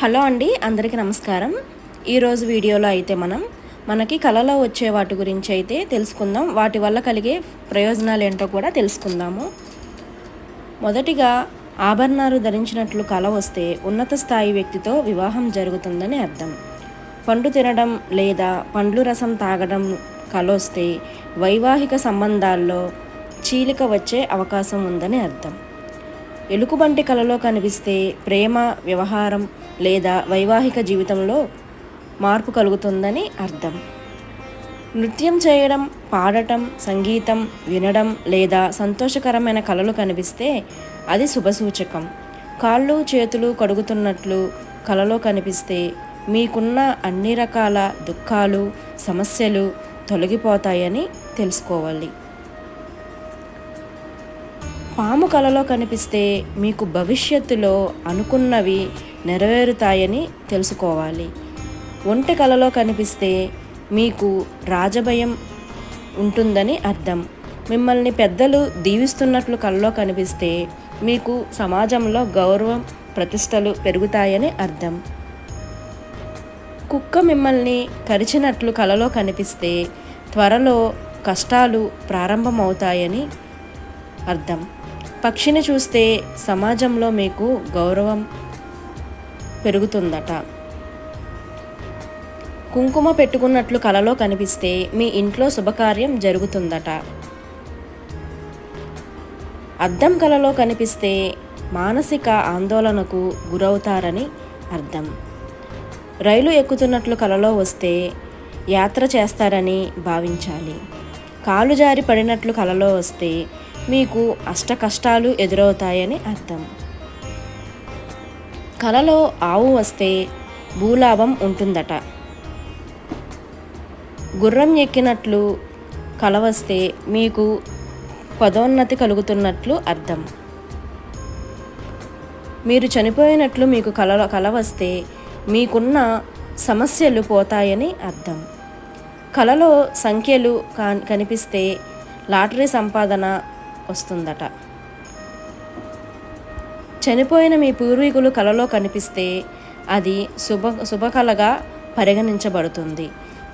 Hello అండి అందరికీ నమస్కారం. ఈరోజు వీడియోలో అయితే మనం మనకి కళలో వచ్చే వాటి గురించి అయితే తెలుసుకుందాం. వాటి వల్ల కలిగే ప్రయోజనాలు ఏంటో కూడా తెలుసుకుందాము. మొదటిగా ఆభరణాలు ధరించినట్లు కళ వస్తే ఉన్నత స్థాయి వ్యక్తితో వివాహం జరుగుతుందని అర్థం. పండు తినడం లేదా పండ్లు రసం తాగడం కళ వస్తే వైవాహిక సంబంధాల్లో చీలిక వచ్చే అవకాశం ఉందని అర్థం. ఎలుకబంటి కలలో కనిపిస్తే ప్రేమ వ్యవహారం లేదా వైవాహిక జీవితంలో మార్పు కలుగుతుందని అర్థం. నృత్యం చేయడం పాడటం సంగీతం వినడం లేదా సంతోషకరమైన కళలు కనిపిస్తే అది శుభసూచకం. కాళ్ళు చేతులు కడుగుతున్నట్లు కలలో కనిపిస్తే మీకున్న అన్ని రకాల దుఃఖాలు సమస్యలు తొలగిపోతాయని తెలుసుకోవాలి. పాము కలలో కనిపిస్తే మీకు భవిష్యత్తులో అనుకున్నవి నెరవేరుతాయని తెలుసుకోవాలి. ఒంటె కలలో కనిపిస్తే మీకు రాజభయం ఉంటుందని అర్థం. మిమ్మల్ని పెద్దలు దీవిస్తున్నట్లు కలలో కనిపిస్తే మీకు సమాజంలో గౌరవం ప్రతిష్టలు పెరుగుతాయని అర్థం. కుక్క మిమ్మల్ని కరిచినట్లు కలలో కనిపిస్తే త్వరలో కష్టాలు ప్రారంభమవుతాయని అర్థం. పక్షిని చూస్తే సమాజంలో మీకు గౌరవం పెరుగుతుందట. కుంకుమ పెట్టుకున్నట్లు కలలో కనిపిస్తే మీ ఇంట్లో శుభకార్యం జరుగుతుందట. అద్దం కలలో కనిపిస్తే మానసిక ఆందోళనకు గురవుతారని అర్థం. రైలు ఎక్కుతున్నట్లు కలలో వస్తే యాత్ర చేస్తారని భావించాలి. కాలు జారి పడినట్లు కలలో వస్తే మీకు అష్ట కష్టాలు ఎదురవుతాయని అర్థం. కలలో ఆవు వస్తే భూలాభం ఉంటుందట. గుర్రం ఎక్కినట్లు కల వస్తే మీకు పదోన్నతి కలుగుతున్నట్లు అర్థం. మీరు చనిపోయినట్లు మీకు కల కల వస్తే మీకున్న సమస్యలు పోతాయని అర్థం. కలలో సంఖ్యలు కనిపిస్తే లాటరీ సంపాదన వస్తుందట. చనిపోయిన మీ పూర్వీకులు కలలో కనిపిస్తే అది శుభ శుభకళగా పరిగణించబడుతుంది.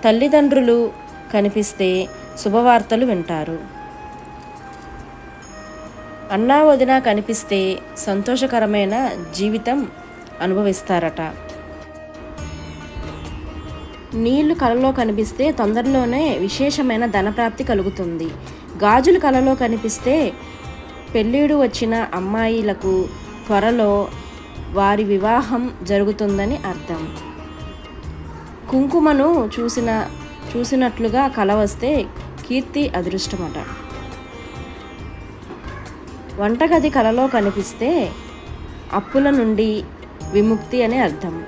తల్లిదండ్రులు కనిపిస్తే శుభవార్తలు వింటారు. అన్నా వదిన కనిపిస్తే సంతోషకరమైన జీవితం అనుభవిస్తారట. నీళ్ళు కలలో కనిపిస్తే తొందరలోనే విశేషమైన ధనప్రాప్తి కలుగుతుంది. గాజులు కలలో కనిపిస్తే పెళ్ళిడు వచ్చిన అమ్మాయిలకు త్వరలో వారి వివాహం జరుగుతుందని అర్థం. కుంకుమను చూసిన చూసినట్లుగా కల వస్తే కీర్తి అదృష్టమట. వంటగది కలలో కనిపిస్తే అప్పుల నుండి విముక్తి అని అర్థం.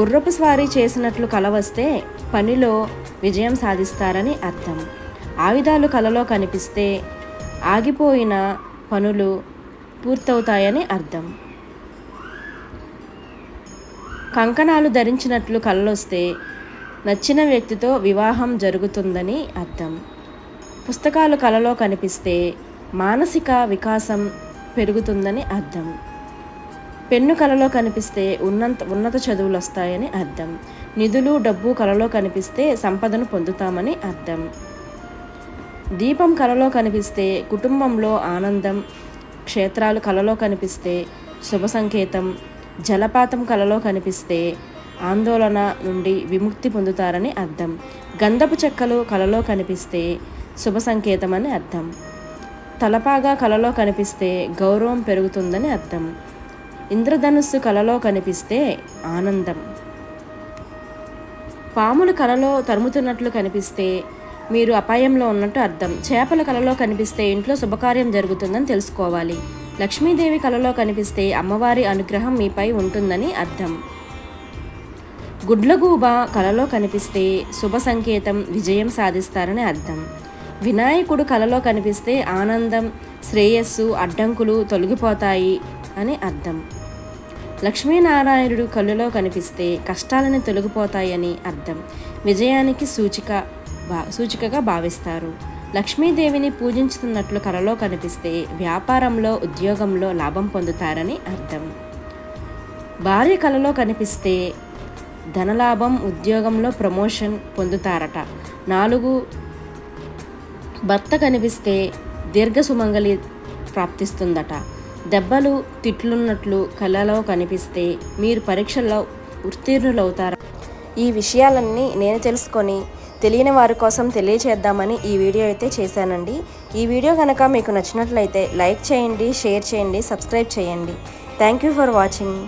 గుర్రపు స్వారీ చేసినట్లు కల వస్తే పనిలో విజయం సాధిస్తారని అర్థం. ఆయుధాలు కలలో కనిపిస్తే ఆగిపోయిన పనులు పూర్తవుతాయని అర్థం. కంకణాలు ధరించినట్లు కళ్ళొస్తే నచ్చిన వ్యక్తితో వివాహం జరుగుతుందని అర్థం. పుస్తకాలు కలలో కనిపిస్తే మానసిక వికాసం పెరుగుతుందని అర్థం. పెన్ను కలలో కనిపిస్తే ఉన్నంత ఉన్నత చదువులు వస్తాయని అర్థం. నిధులు డబ్బు కలలో కనిపిస్తే సంపదను పొందుతామని అర్థం. దీపం కలలో కనిపిస్తే కుటుంబంలో ఆనందం క్షేత్రాలు కలలో కనిపిస్తే శుభ సంకేతం జలపాతం కలలో కనిపిస్తే ఆందోళన నుండి విముక్తి పొందుతారని అర్థం. గంధపు చెక్కలు కలలో కనిపిస్తే శుభ సంకేతం అని అర్థం. తలపాగా కలలో కనిపిస్తే గౌరవం పెరుగుతుందని అర్థం. ఇంద్రధనుస్సు కలలో కనిపిస్తే ఆనందం. పాములు కలలో తరుముతున్నట్లు కనిపిస్తే మీరు అపాయంలో ఉన్నట్టు అర్థం. చేపల కలలో కనిపిస్తే ఇంట్లో శుభకార్యం జరుగుతుందని తెలుసుకోవాలి. లక్ష్మీదేవి కలలో కనిపిస్తే అమ్మవారి అనుగ్రహం మీపై ఉంటుందని అర్థం. గుడ్లగూబ కలలో కనిపిస్తే శుభ సంకేతం విజయం సాధిస్తారని అర్థం. వినాయకుడు కలలో కనిపిస్తే ఆనందం శ్రేయస్సు అడ్డంకులు తొలగిపోతాయి అని అర్థం. లక్ష్మీనారాయణుడు కళ్ళులో కనిపిస్తే కష్టాలని తొలగిపోతాయని అర్థం. విజయానికి సూచిక బా సూచికగా భావిస్తారు. లక్ష్మీదేవిని పూజించుతున్నట్లు కలలో కనిపిస్తే వ్యాపారంలో ఉద్యోగంలో లాభం పొందుతారని అర్థం. భార్య కలలో కనిపిస్తే ధనలాభం ఉద్యోగంలో ప్రమోషన్ పొందుతారట. నాలుగు భర్త కనిపిస్తే దీర్ఘ సుమంగళి ప్రాప్తిస్తుందట. దెబ్బలు తిట్లున్నట్లు కళలో కనిపిస్తే మీరు పరీక్షల్లో ఉత్తీర్ణులవుతారు? ఈ విషయాలన్నీ నేను తెలుసుకొని తెలియని వారి కోసం తెలియచేద్దామని ఈ వీడియో అయితే చేశానండి. ఈ వీడియో కనుక మీకు నచ్చినట్లయితే లైక్ చేయండి షేర్ చేయండి సబ్స్క్రైబ్ చేయండి. Thank you for watching.